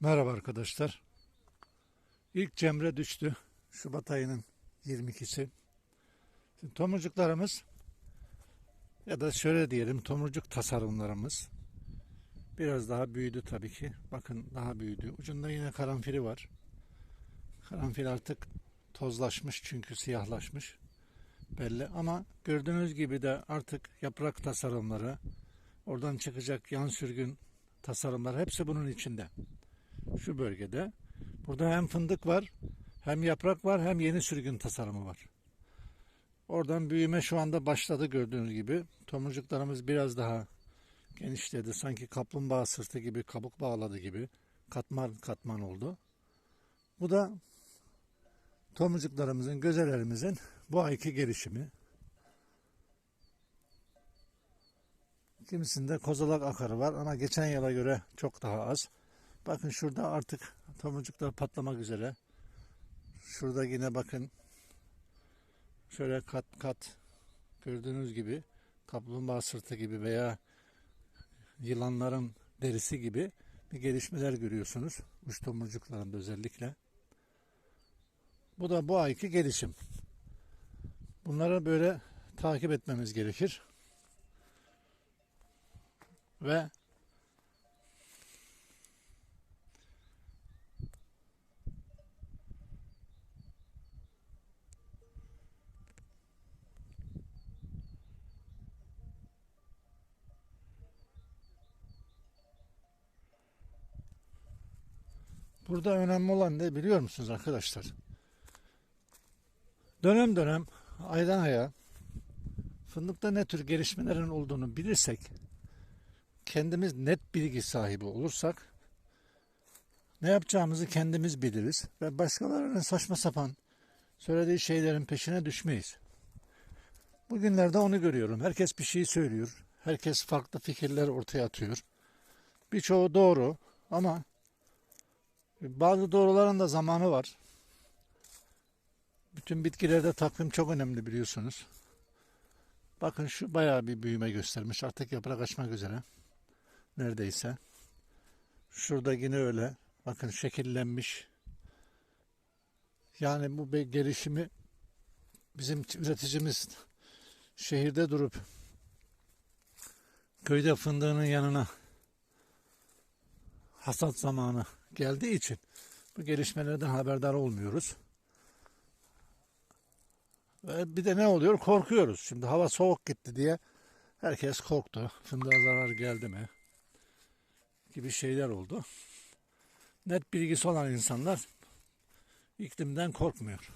Merhaba arkadaşlar. İlk cemre düştü. Şubat ayının 22'si. Şimdi tomurcuklarımız ya da şöyle diyelim tomurcuk tasarımlarımız biraz daha büyüdü tabii ki. Bakın daha büyüdü. Ucunda yine karanfili var. Karanfil artık tozlaşmış çünkü siyahlaşmış. Belli ama gördüğünüz gibi de artık yaprak tasarımları, oradan çıkacak yan sürgün tasarımlar hepsi bunun içinde şu bölgede. Burada hem fındık var, hem yaprak var, hem yeni sürgün tasarımı var. Oradan büyüme şu anda başladı gördüğünüz gibi. Tomurcuklarımız biraz daha genişledi. Sanki kaplumbağa sırtı gibi, kabuk bağladı gibi. Katman katman oldu. Bu da tomurcuklarımızın, gözelerimizin bu ayki gelişimi. Kimisinde kozalak akarı var ama geçen yıla göre çok daha az. Bakın şurada artık tomurcuklar patlamak üzere. Şurada yine bakın şöyle kat kat gördüğünüz gibi kaplumbağa sırtı gibi veya yılanların derisi gibi bir gelişmeler görüyorsunuz. Uç tomurcuklarında özellikle. Bu da bu ayki gelişim. Bunları böyle takip etmemiz gerekir. Ve Burada önemli olan ne biliyor musunuz arkadaşlar? Dönem dönem aydan aya fındıkta ne tür gelişmelerin olduğunu bilirsek kendimiz net bilgi sahibi olursak ne yapacağımızı kendimiz biliriz ve başkalarının saçma sapan söylediği şeylerin peşine düşmeyiz. Bugünlerde onu görüyorum. Herkes bir şey söylüyor. Herkes farklı fikirler ortaya atıyor. Birçoğu doğru ama bazı doğruların da zamanı var. Bütün bitkilerde takvim çok önemli biliyorsunuz. Bakın şu bayağı bir büyüme göstermiş. Artık yaprak açmak üzere. Neredeyse. Şurada yine öyle. Bakın şekillenmiş. Yani bu gelişimi bizim üreticimiz şehirde durup köyde fındığının yanına hasat zamanı geldiği için bu gelişmelerden haberdar olmuyoruz. Ve bir de ne oluyor? Korkuyoruz. Şimdi hava soğuk gitti diye herkes korktu. Fındığa zarar geldi mi? Gibi şeyler oldu. Net bilgisi olan insanlar iklimden korkmuyor.